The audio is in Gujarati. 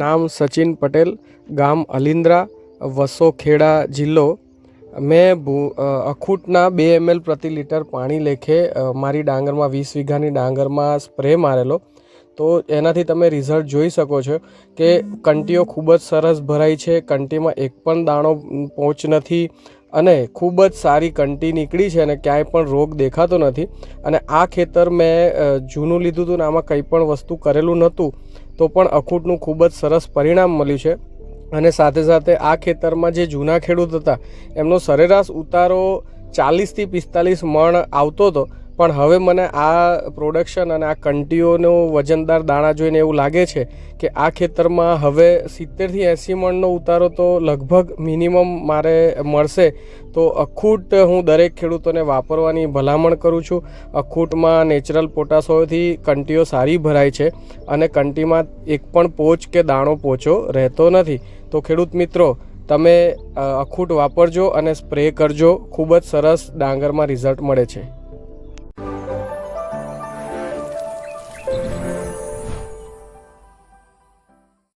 નામ સચિન પટેલ, ગામ અલિન્દ્રા વસોખેડા જિલ્લો. મેં ભૂ અખૂટના બે એમએલ પ્રતિ લીટર પાણી લેખે મારી ડાંગરમાં, વીસ વીઘાની ડાંગરમાં સ્પ્રે મારેલો. તો એનાથી તમે રિઝલ્ટ જોઈ શકો છો કે કંટીઓ ખૂબ જ સરસ ભરાઈ છે. કંટીમાં એક પણ દાણો પહોંચ નથી. અને ખૂબ જ સારી કંટી નીકળી છે અને ક્યાંય પણ રોગ દેખાતો નથી. અને આ ખેતર મેં જૂનું લીધું હતું ને આમાં કંઈ પણ વસ્તુ કરેલું નહોતું, તો પણ અખૂટનું ખૂબ જ સરસ પરિણામ મળ્યું છે. અને સાથે સાથે આ ખેતરમાં જે જૂના ખેડૂત હતા, એમનો સરેરાશ ઉતારો ચાલીસથી પિસ્તાલીસ મણ આવતો હતો. પણ હવે મને આ પ્રોડક્શન અને આ કંટીઓનો વજનદાર દાણા જોઈને એવું લાગે છે કે આ ખેતરમાં હવે સિત્તેરથી એંસી મણનો ઉતારો તો લગભગ મિનિમમ મારે મળશે. તો અખૂટ હું દરેક ખેડૂતોને વાપરવાની ભલામણ કરું છું. અખૂટમાં નેચરલ પોટાસોથી કંટીઓ સારી ભરાય છે અને કંટીમાં એક પણ પોચ કે દાણો પોચો રહેતો નથી. તો ખેડૂત મિત્રો, તમે અખૂટ વાપરજો અને સ્પ્રે કરજો. ખૂબ જ સરસ ડાંગરમાં રિઝલ્ટ મળે છે.